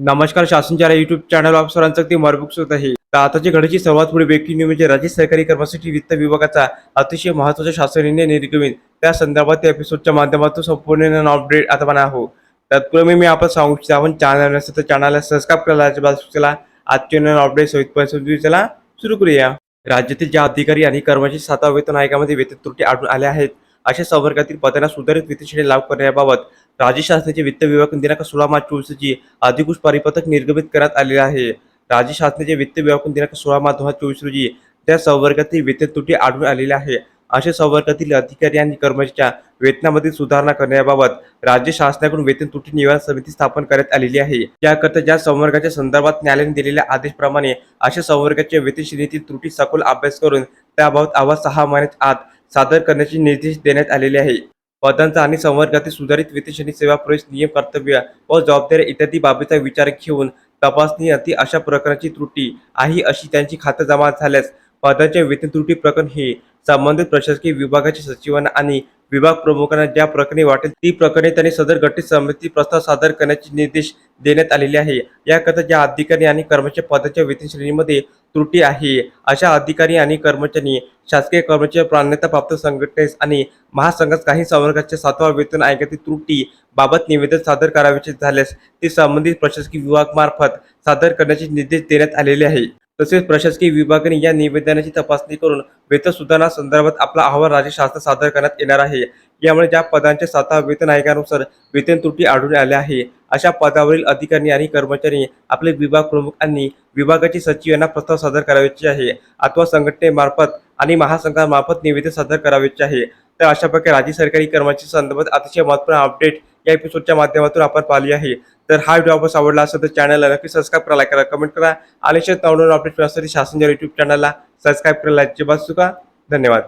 नमस्कार शासनच्या YouTube channel of सरांचं अगदी मरबुक सुद्धा आहे. तर आताची घडीची सर्वात पुढे ब्रेकिंग न्यूज म्हणजे राज्य सरकारी कर्मचारी वित्त विभागाचा अतिशय महत्त्वाचा शासन निर्णय निर्गमित. त्या संदर्भात या एपिसोडच्या माध्यमातून संपूर्ण अपडेट आता पण आहो तत्पूर्वी मी आपण सांगू इच्छितो आपण चॅनल नसेल तर चॅनलला सबस्क्राईब करायला अजिबात चला आजचे अपडेट सहित चला सुरू करूया. राज्यातील ज्या अधिकारी आणि कर्मचारी सातवा वेतन आयोगामध्ये वेतन त्रुटी आढळून आल्या आहेत अशा संवर्गातील पदांना सुधारित वित्त श्रेणी लागू करण्याबाबत राज्य शासनाचे वित्त विभाग दिनांक सोळा मार्च चोवीस रोजी अधिकृत परिपत्रक निर्गमित करण्यात आलेले आहे. राज्य शासनाचे वित्त विभाग दिनांक सोळा मार्च दोन हजार चोवीस रोजी त्या संवर्गातील वेतन त्रुटी आढळून आलेल्या आहे. अशा संवर्गातील अधिकारी आणि कर्मचाऱ्यांच्या वेतनामध्ये सुधारणा करण्याबाबत राज्य शासनाकडून वेतन तुटी निवारण समिती स्थापन करण्यात आलेली आहे. याकरता ज्या संवर्गाच्या संदर्भात न्यायालयाने दिलेल्या आदेशप्रमाणे अशा संवर्गाच्या वेतन श्रेणीतील त्रुटी सखोल अभ्यास करून त्याबाबत अहवाल सहा महिन्यात आत सादर करण्याचे निर्देश देण्यात आलेले आहे. पदांचा आणि संवर्गातील सुधारित वेतन सेवा प्रवेश नियम कर्तव्य व जबाबदारी इत्यादी बाबीचा विचार घेऊन तपासणी अति अशा प्रकारची त्रुटी आहे अशी त्यांची खातं जमा झाल्यास पदाच्या वेतन त्रुटी प्रकरण हे संबंधित प्रशासकीय विभागाच्या सचिवांना आणि विभाग प्रमुखांना ज्या प्रकरणी वाटेल ती प्रकरणे त्यांनी सदर गठीत समिती प्रस्ताव सादर करण्याचे निर्देश देण्यात आलेले आहे. याकरता ज्या अधिकारी आणि कर्मचारी पदाच्या वेतन श्रेणीमध्ये त्रुटी आहे अशा अधिकारी आणि कर्मचारी शासकीय कर्मचारी प्राधान्यताप्राप्त संघटनेस आणि महासंघास काही संवर्गाच्या सातवा वेतन आयोगातील त्रुटी बाबत निवेदन सादर करावयाचे झाल्यास ते संबंधित प्रशासकीय विभागामार्फत सादर करण्याचे निर्देश देण्यात आलेले आहे. तसेच प्रशासकीय विभागाने या निवेदनाची तपासणी करून वेतन सुधारणा संदर्भात आपला अहवाल राज्य शासन सादर करण्यात येणार आहे. यामुळे ज्या पदांच्या सातवा वेतन आयोगानुसार वेतन त्रुटी आढळून आल्या आहे अशा पदावरील अधिकारी आणि कर्मचारी आपले विभाग प्रमुख आणि विभागाचे सचिव यांना प्रस्ताव सादर करावयाचे आहे. अथवा संघटनेमार्फत आणि महासंघामार्फत निवेदन सादर करावयाचे आहे. तर अशा प्रकारे राज्य सरकारी कर्मचारी संदर्भात अतिशय महत्त्वपूर्ण अपडेट या एपिसोडच्या माध्यमातून आपण पाहिली आहे. तर हा व्हिडिओ आपण आवडला असेल तर चॅनलला नक्की सबस्क्राईब करा लाईक करा कमेंट करा. आणि शेत नवनवीन अपडेट मिळण्यासाठी शासनच्या युट्यूब चॅनलला सबस्क्राईब करायला अजिबात चुका धन्यवाद.